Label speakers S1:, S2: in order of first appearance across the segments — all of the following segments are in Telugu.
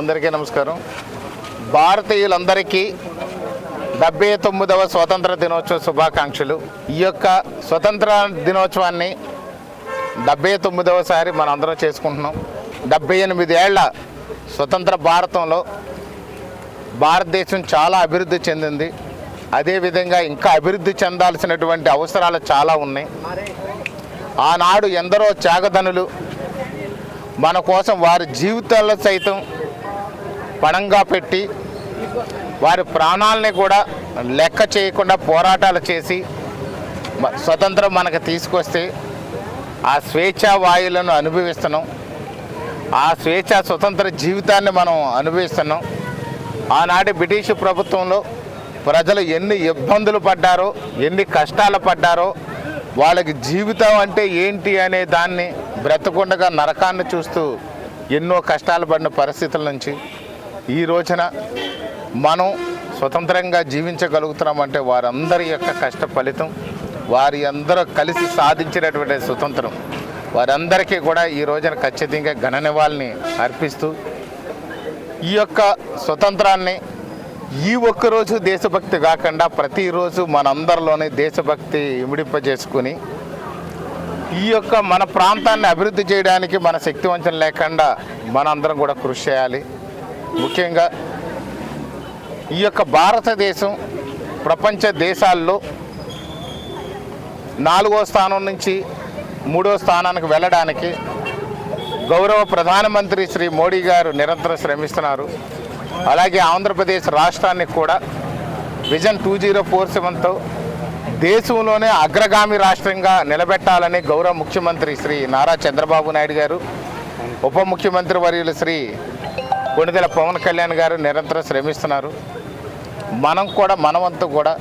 S1: అందరికీ నమస్కారం. భారతీయులందరికీ డెబ్బై తొమ్మిదవ స్వతంత్ర దినోత్సవ శుభాకాంక్షలు. ఈ యొక్క స్వతంత్ర దినోత్సవాన్ని డెబ్బై తొమ్మిదవసారి మనం అందరం చేసుకుంటున్నాం. డెబ్బై ఎనిమిది ఏళ్ళ స్వతంత్ర భారతంలో భారతదేశం చాలా అభివృద్ధి చెందింది. అదేవిధంగా ఇంకా అభివృద్ధి చెందాల్సినటువంటి అవసరాలు చాలా ఉన్నాయి. ఆనాడు ఎందరో త్యాగధనులు మన కోసం వారి జీవితాల్లో సైతం పణంగా పెట్టి వారి ప్రాణాలని కూడా లెక్క చేయకుండా పోరాటాలు చేసి స్వతంత్రం మనకు తీసుకొస్తే ఆ స్వేచ్ఛా వాయువులను అనుభవిస్తున్నాం. ఆ స్వేచ్ఛ స్వతంత్ర జీవితాన్ని మనం అనుభవిస్తున్నాం. ఆనాటి బ్రిటిష్ ప్రభుత్వంలో ప్రజలు ఎన్ని ఇబ్బందులు పడ్డారో ఎన్ని కష్టాలు పడ్డారో వాళ్ళకి జీవితం అంటే ఏంటి అనే దాన్ని బ్రతకుండగా నరకాన్ని చూస్తూ ఎన్నో కష్టాలు పడిన పరిస్థితుల నుంచి ఈ రోజున మనం స్వతంత్రంగా జీవించగలుగుతున్నామంటే వారందరి యొక్క కష్ట ఫలితం వారి అందరూ కలిసి సాధించినటువంటి స్వతంత్రం. వారందరికీ కూడా ఈ రోజున ఖచ్చితంగా ఘన నివాళిని అర్పిస్తూ ఈ యొక్క స్వతంత్రాన్ని ఈ ఒక్కరోజు దేశభక్తి కాకుండా ప్రతిరోజు మనందరిలోనే దేశభక్తి ఇమిడింపజేసుకుని ఈ యొక్క మన ప్రాంతాన్ని అభివృద్ధి చేయడానికి మన శక్తివంచన లేకుండా మనందరం కూడా కృషి చేయాలి. ముఖ్యంగా ఈ యొక్క భారతదేశం ప్రపంచ దేశాల్లో నాలుగో స్థానం నుంచి మూడో స్థానానికి వెళ్ళడానికి గౌరవ ప్రధానమంత్రి శ్రీ మోడీ గారు నిరంతరం శ్రమిస్తున్నారు. అలాగే ఆంధ్రప్రదేశ్ రాష్ట్రాన్ని కూడా విజన్ టూ జీరో ఫోర్ సెవెన్తో దేశంలోనే అగ్రగామి రాష్ట్రంగా నిలబెట్టాలని గౌరవ ముఖ్యమంత్రి శ్రీ నారా చంద్రబాబు నాయుడు గారు ఉప ముఖ్యమంత్రి వర్యులు శ్రీ కొణిదెల పవన్ కళ్యాణ్ గారు నిరంతరం శ్రమిస్తున్నారు. మనం కూడా మనవంతు కూడా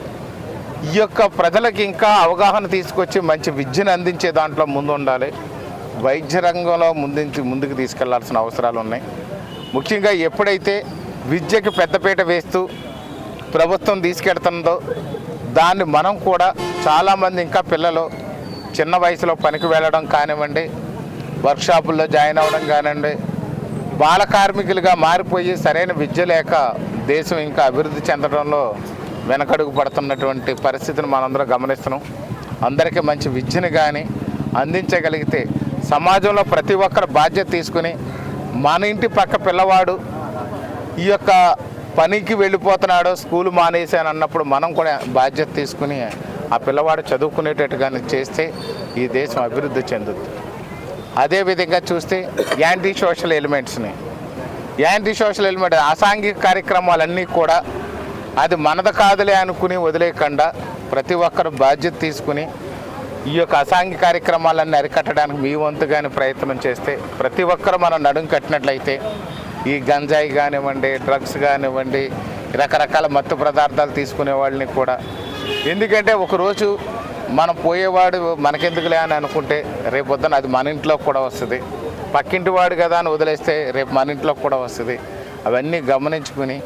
S1: ఈ యొక్క ప్రజలకు ఇంకా అవగాహన తీసుకొచ్చి మంచి విద్యను అందించే దాంట్లో ముందు ఉండాలి వైద్య రంగంలో ముందుంచి ముందుకు తీసుకెళ్ళాల్సిన అవసరాలు ఉన్నాయి. ముఖ్యంగా ఎప్పుడైతే విద్యకి పెద్దపీట వేస్తూ ప్రభుత్వం తీసుకెడుతుందో దాన్ని మనం కూడా చాలామంది ఇంకా పిల్లలు చిన్న వయసులో పనికి వెళ్ళడం కానివ్వండి వర్క్షాపుల్లో జాయిన్ అవ్వడం కానివ్వండి బాల కార్మికులుగా మారిపోయి సరైన విద్య లేక దేశం ఇంకా అభివృద్ధి చెందడంలో వెనకడుగు పడుతున్నటువంటి పరిస్థితిని మనందరం గమనిస్తున్నాం. అందరికీ మంచి విద్యను కానీ అందించగలిగితే సమాజంలో ప్రతి ఒక్కరు బాధ్యత తీసుకుని మన ఇంటి పక్క పిల్లవాడు ఈ యొక్క పనికి వెళ్ళిపోతున్నాడో స్కూల్ మానేసాను అన్నప్పుడు మనం కూడా బాధ్యత తీసుకుని ఆ పిల్లవాడు చదువుకునేటట్టుగానే చేస్తే ఈ దేశం అభివృద్ధి చెందుతుంది అదేవిధంగా చూస్తే యాంటీ సోషల్ ఎలిమెంట్స్ని. యాంటీ సోషల్ ఎలిమెంట్ అసాంఘిక కార్యక్రమాలన్నీ కూడా అది మనది కాదులే అనుకుని వదిలేయకుండా ప్రతి ఒక్కరు బాధ్యత తీసుకుని ఈ యొక్క అసాంఘిక కార్యక్రమాలన్నీ అరికట్టడానికి మీ వంతుగాని ప్రయత్నం చేస్తే ప్రతి ఒక్కరు మనం నడుం కట్టినట్లయితే ఈ గంజాయి కానివ్వండి డ్రగ్స్ కానివ్వండి రకరకాల మత్తు పదార్థాలు తీసుకునే వాళ్ళని కూడా. ఎందుకంటే ఒకరోజు మనం పోయేవాడు మనకెందుకులే అని అనుకుంటే రేపు పొద్దున అది మన ఇంట్లోకి కూడా వస్తుంది. పక్కింటి వాడు కదా అని వదిలేస్తే రేపు మన ఇంట్లోకి కూడా వస్తుంది. అవన్నీ గమనించుకుని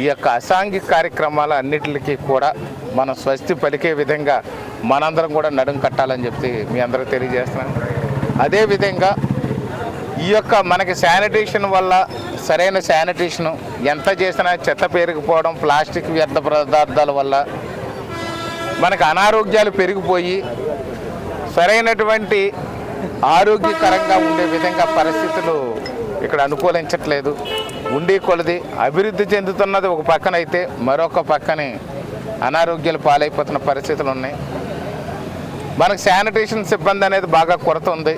S1: ఈ యొక్క అసాంఘిక కార్యక్రమాల అన్నిటికీ కూడా మనం స్వస్తి పలికే విధంగా మనందరం కూడా నడుం కట్టాలని చెప్పి మీ అందరూ తెలియజేస్తున్నాను. అదేవిధంగా ఈ యొక్క మనకి శానిటేషన్ వల్ల సరైన శానిటేషన్ ఎంత చేసినా చెత్త పేరుకుపోవడం ప్లాస్టిక్ వ్యర్థ పదార్థాల వల్ల మనకు అనారోగ్యాలు పెరిగిపోయి సరైనటువంటి ఆరోగ్యకరంగా ఉండే విధంగా పరిస్థితులు ఇక్కడ అనుకూలించట్లేదు. ఉండి కొలది అభివృద్ధి చెందుతున్నది ఒక పక్కన అయితే మరొక పక్కనే అనారోగ్యాలు పాలైపోతున్న పరిస్థితులు ఉన్నాయి. మనకు శానిటేషన్ సిబ్బంది అనేది బాగా కొరత ఉంది.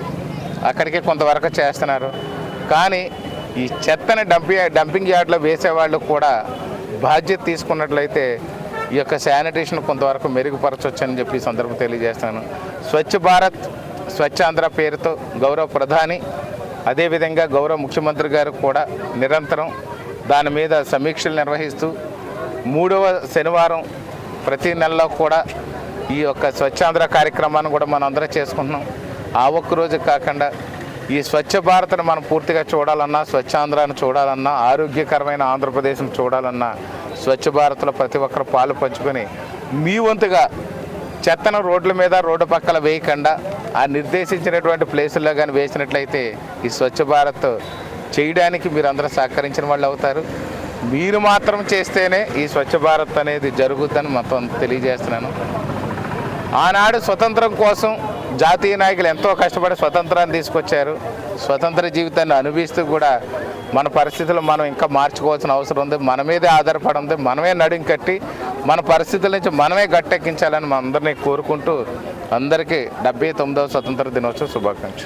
S1: అక్కడికి కొంతవరకు చేస్తున్నారు. కానీ ఈ చెత్తని డంపి డంపింగ్ యార్డ్లో వేసేవాళ్ళు కూడా బాధ్యత తీసుకున్నట్లయితే ఈ యొక్క శానిటేషన్ కొంతవరకు మెరుగుపరచవచ్చని చెప్పి సందర్భం తెలియజేస్తాను. స్వచ్ఛ భారత్ స్వచ్ఛ ఆంధ్ర పేరుతో గౌరవ ప్రధాని అదేవిధంగా గౌరవ ముఖ్యమంత్రి గారు కూడా నిరంతరం దాని మీద సమీక్షలు నిర్వహిస్తూ మూడవ శనివారం ప్రతి నెలలో కూడా ఈ యొక్క స్వచ్ఛాంధ్ర కార్యక్రమాన్ని కూడా మనం అందరం చేసుకుంటున్నాం. ఆ ఒక్కరోజు కాకుండా ఈ స్వచ్ఛ భారత్ను మనం పూర్తిగా చూడాలన్నా స్వచ్ఛాంధ్రాన్ని చూడాలన్నా ఆరోగ్యకరమైన ఆంధ్రప్రదేశ్ను చూడాలన్నా స్వచ్ఛ భారత్లో ప్రతి ఒక్కరు పాలు పంచుకొని మీ వంతుగా చెత్తను రోడ్ల మీద రోడ్డు పక్కల వేయకుండా ఆ నిర్దేశించినటువంటి ప్లేసుల్లో కానీ వేసినట్లయితే ఈ స్వచ్ఛ భారత్ చేయడానికి మీరు సహకరించిన వాళ్ళు అవుతారు. మీరు మాత్రం చేస్తేనే ఈ స్వచ్ఛ భారత్ అనేది జరుగుద్దని మొత్తం తెలియజేస్తున్నాను. ఆనాడు స్వతంత్రం కోసం జాతీయ నాయకులు ఎంతో కష్టపడి స్వతంత్రాన్ని తీసుకొచ్చారు. స్వతంత్ర జీవితాన్ని అనుభవిస్తూ కూడా మన పరిస్థితులు మనం ఇంకా మార్చుకోవాల్సిన అవసరం ఉంది. మన మీదే ఆధారపడి ఉంది. మనమే నడుం కట్టి మన పరిస్థితుల నుంచి మనమే గట్టెక్కించాలని మన అందరినీ కోరుకుంటూ అందరికీ డెబ్బై తొమ్మిదవ స్వతంత్ర దినోత్సవ శుభాకాంక్షలు.